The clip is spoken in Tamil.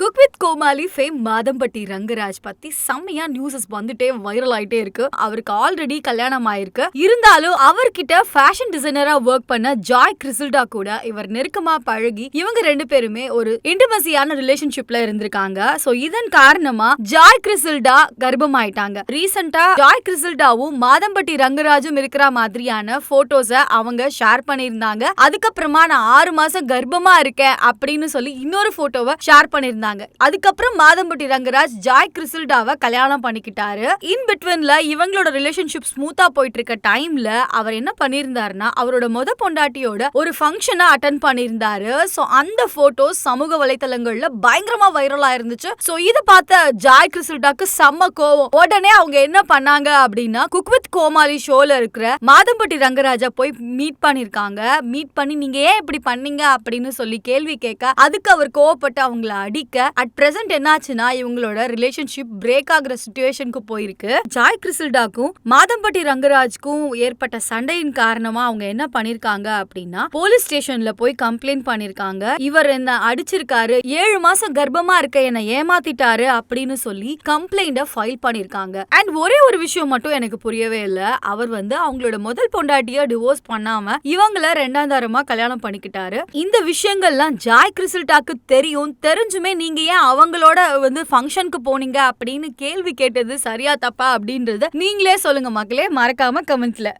Cook with Komali fame Madhampatti Rangaraj பத்தி செம்மையா நியூஸஸ் வந்துட்டே வைரல் ஆயிட்டே இருக்கு. அவருக்கு ஆல்ரெடி கல்யாணம் ஆயிருக்கு. இருந்தாலும் அவர்கிட்ட ஃபேஷன் டிசைனரா ஒர்க் பண்ண ஜாய் கிறிசில்டா கூட இவர் நெருக்கமா பழகி இவங்க ரெண்டு பேருமே ஒரு இன்டிமசியான ரிலேஷன்ஷிப்ல இருந்திருக்காங்க. சோ இதன் காரணமா ஜாய் கிறிசில்டா கர்ப்பமாயிட்டாங்க. ரீசெண்டா ஜாய் கிறிசில்டாவும் மாதம்பட்டி ரங்கராஜும் இருக்கிற மாதிரியான போட்டோஸ அவங்க ஷேர் பண்ணியிருந்தாங்க. அதுக்கப்புறமா நான் ஆறு மாசம் கர்ப்பமா இருக்கேன் அப்படின்னு சொல்லி இன்னொரு போட்டோவை ஷேர் பண்ணியிருந்தாங்க. அதுக்கப்புறம் மாதம்பட்டி ரங்கராஜ் ஜாய் கிறிசில்டாவை கல்யாணம் பண்ணிக்கிட்டாரு. இன் பிட்வீன்ல இவங்களோட ரிலேஷன்ஷிப் ஸ்மூத்தா போயிட்டு இருக்க டைம்ல அவர் என்ன பண்ணியிருந்தாருன்னா அவரோட முத பொண்டாட்டியோட ஒரு ஃபங்க்ஷனை அட்டன் பண்ணியிருந்தாரு. ஸோ அந்த போட்டோஸ் சமூக வலைத்தளங்கள்ல பயங்கரமா வைரலா இருந்துச்சு. ஸோ இதை பார்த்த ஜாய் கிறிசில்டாக்கு செம்ம கோவம். உடனே அவங்க என்ன பண்ணாங்க அப்படின்னா குக் வித் கோமாளி ஷோல இருக்கிற மாதம்பட்டி ரங்கராஜா போய் மீட் பண்ணிருக்காங்க மீட் பண்ணி நீங்க ஏன் இப்படி பண்ணீங்க? அப்படின்னு சொல்லி கேள்வி கேட்க அதுக்கு அவர் கோவப்பட்டு அவங்கள அடிக்க அட் பிரசன்ட் என்னாச்சுன்னா இவங்களோட ரிலேஷன்ஷிப் பிரேக் ஆகுற சுச்சுவேஷனுக்கு போயிருக்கு. ஜாய் கிறிசில்டாக்கும் மாதம்பட்டி ரங்கராஜ்க்கும் ஏற்பட்ட சண்டையின் காரணமா அவங்க என்ன பண்ணிருக்காங்க அப்படின்னா போலீஸ் ஸ்டேஷன்ல போய் கம்ப்ளைண்ட் பண்ணிருக்காங்க. இவர் என்ன அடிச்சிருக்காரு ஏழு மாசம் கர்ப்பமா இருக்க என்ன ஏமாத்திட்டாரு அப்படின்னு சொல்லி கம்ப்ளைண்ட ஃபைல் பண்ணிருக்காங்க. அண்ட் ஒரே ஒரு விஷயம் மட்டும் எனக்கு புரியவே இல்ல. அவர் வந்து அவங்களோட முதல் பொண்டாட்டிய டிவோர்ஸ் பண்ணாம இவங்கள ரெண்டாம் கல்யாணம் பண்ணிக்கிட்டாரு. இந்த விஷயங்கள்லாம் ஜாய் கிறிசில்டாக்கு தெரியும் தெரிஞ்சுமே நீ நீங்க ஏன் அவங்களோட வந்து ஃபங்க்ஷனுக்கு போனீங்க அப்படின்னு கேள்வி கேட்டது சரியா தப்பா அப்படின்றத நீங்களே சொல்லுங்க மக்களே மறக்காம கமெண்ட்ஸ்ல